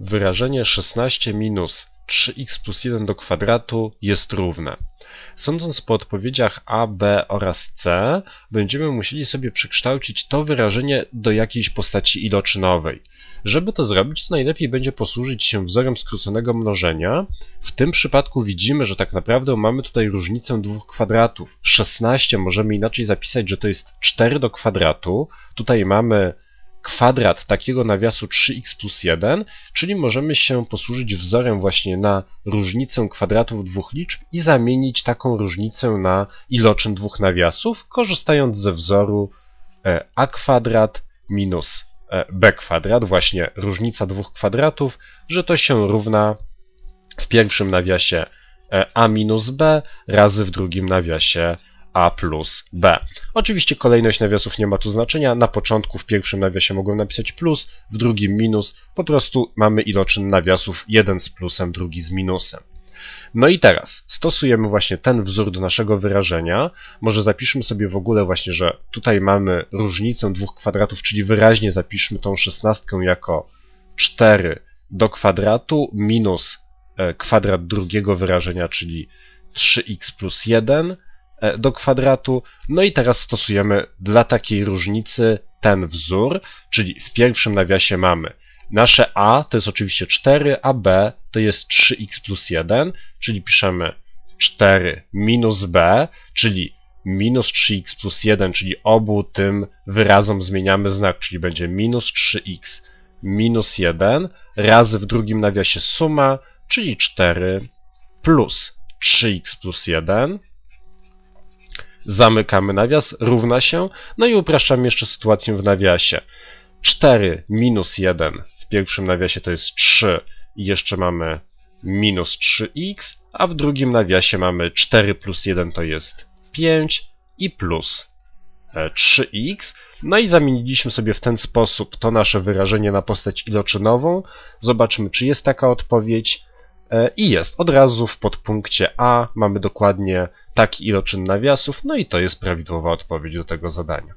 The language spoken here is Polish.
Wyrażenie 16 minus 3x plus 1 do kwadratu jest równe. Sądząc po odpowiedziach A, B oraz C, będziemy musieli sobie przekształcić to wyrażenie do jakiejś postaci iloczynowej. Żeby to zrobić, to najlepiej będzie posłużyć się wzorem skróconego mnożenia. W tym przypadku widzimy, że tak naprawdę mamy tutaj różnicę dwóch kwadratów. 16 możemy inaczej zapisać, że to jest 4 do kwadratu. Tutaj mamy kwadrat takiego nawiasu 3x plus 1, czyli możemy się posłużyć wzorem właśnie na różnicę kwadratów dwóch liczb i zamienić taką różnicę na iloczyn dwóch nawiasów, korzystając ze wzoru e, a kwadrat minus e, b kwadrat, właśnie różnica dwóch kwadratów, że to się równa w pierwszym nawiasie e, a minus b razy w drugim nawiasie a plus b. Oczywiście kolejność nawiasów nie ma tu znaczenia. Na początku w pierwszym nawiasie mogłem napisać plus, w drugim minus. Po prostu mamy iloczyn nawiasów, jeden z plusem, drugi z minusem. No i teraz stosujemy właśnie ten wzór do naszego wyrażenia. Może zapiszmy sobie w ogóle właśnie, że tutaj mamy różnicę dwóch kwadratów, czyli wyraźnie zapiszmy tą szesnastkę jako 4 do kwadratu minus e, kwadrat drugiego wyrażenia, czyli 3x plus 1 E, do kwadratu. No i teraz stosujemy dla takiej różnicy ten wzór, czyli w pierwszym nawiasie mamy nasze a to jest oczywiście 4, a b to jest 3x plus 1, czyli piszemy 4 minus b, czyli minus 3x plus 1, czyli obu tym wyrazom zmieniamy znak, czyli będzie minus 3x minus 1 razy w drugim nawiasie suma, czyli 4 plus 3x plus 1 zamykamy nawias, równa się, no i upraszczamy jeszcze sytuację w nawiasie. 4 minus 1 w pierwszym nawiasie to jest 3 i jeszcze mamy minus 3x, a w drugim nawiasie mamy 4 plus 1 to jest 5 i plus 3x. E, no i zamieniliśmy sobie w ten sposób to nasze wyrażenie na postać iloczynową. Zobaczmy, czy jest taka odpowiedź. E, I jest. Od razu w podpunkcie A mamy dokładnie taki iloczyn nawiasów, no i to jest prawidłowa odpowiedź do tego zadania.